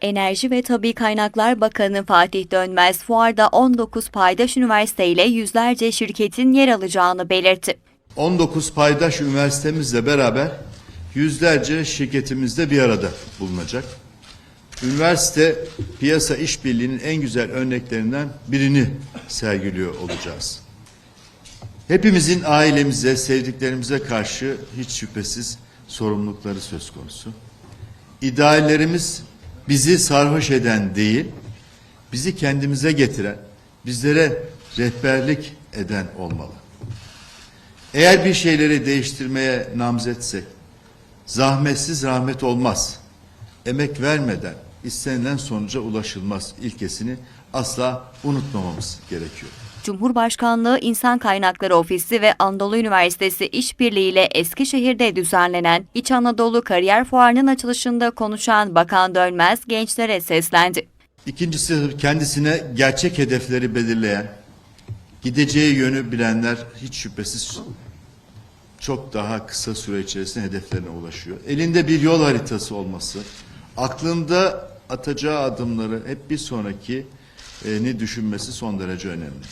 Enerji ve Tabi Kaynaklar Bakanı Fatih Dönmez fuarda 19 paydaş üniversite ile yüzlerce şirketin yer alacağını belirtti. 19 paydaş üniversitemizle beraber yüzlerce şirketimizde bir arada bulunacak. Üniversite piyasa işbirliğinin en güzel örneklerinden birini sergiliyor olacağız. Hepimizin ailemize, sevdiklerimize karşı hiç şüphesiz sorumlulukları söz konusu. İdeallerimiz bizi sarhoş eden değil, bizi kendimize getiren, bizlere rehberlik eden olmalı. Eğer bir şeyleri değiştirmeye namzetsek, zahmetsiz rahmet olmaz. Emek vermeden istenilen sonuca ulaşılmaz ilkesini asla unutmamamız gerekiyor. Cumhurbaşkanlığı İnsan Kaynakları Ofisi ve Anadolu Üniversitesi işbirliğiyle Eskişehir'de düzenlenen İç Anadolu Kariyer Fuarı'nın açılışında konuşan Bakan Dönmez gençlere seslendi. İkincisi kendisine gerçek hedefleri belirleyen, gideceği yönü bilenler hiç şüphesiz çok daha kısa süre içerisinde hedeflerine ulaşıyor. Elinde bir yol haritası olması, aklında atacağı adımları hep bir sonraki ni düşünmesi son derece önemli.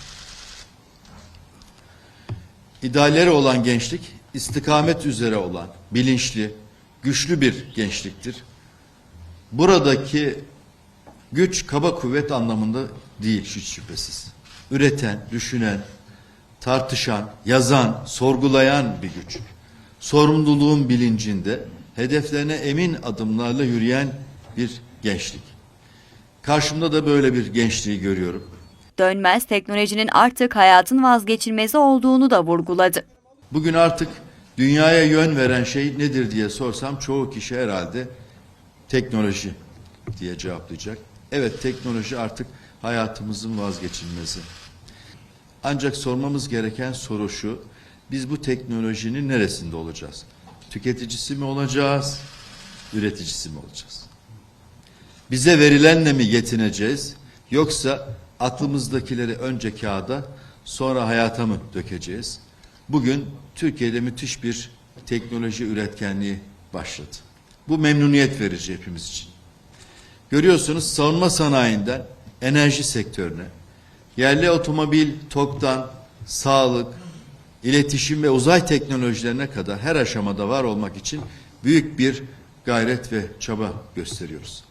İdealleri olan gençlik, istikamet üzere olan, bilinçli, güçlü bir gençliktir. Buradaki güç kaba kuvvet anlamında değil hiç şüphesiz. Üreten, düşünen, tartışan, yazan, sorgulayan bir güç. Sorumluluğun bilincinde hedeflerine emin adımlarla yürüyen bir gençlik. Karşımda da böyle bir gençliği görüyorum. Dönmez teknolojinin artık hayatın vazgeçilmezi olduğunu da vurguladı. Bugün artık dünyaya yön veren şey nedir diye sorsam çoğu kişi herhalde teknoloji diye cevaplayacak. Evet teknoloji artık hayatımızın vazgeçilmezi. Ancak sormamız gereken soru şu. Biz bu teknolojinin neresinde olacağız? Tüketicisi mi olacağız? Üreticisi mi olacağız? Bize verilenle mi yetineceğiz? Yoksa aklımızdakileri önce kağıda sonra hayata mı dökeceğiz? Bugün Türkiye'de müthiş bir teknoloji üretkenliği başladı. Bu memnuniyet verici hepimiz için. Görüyorsunuz savunma sanayinden enerji sektörüne, yerli otomobil, TOK'tan, sağlık, iletişim ve uzay teknolojilerine kadar her aşamada var olmak için büyük bir gayret ve çaba gösteriyoruz.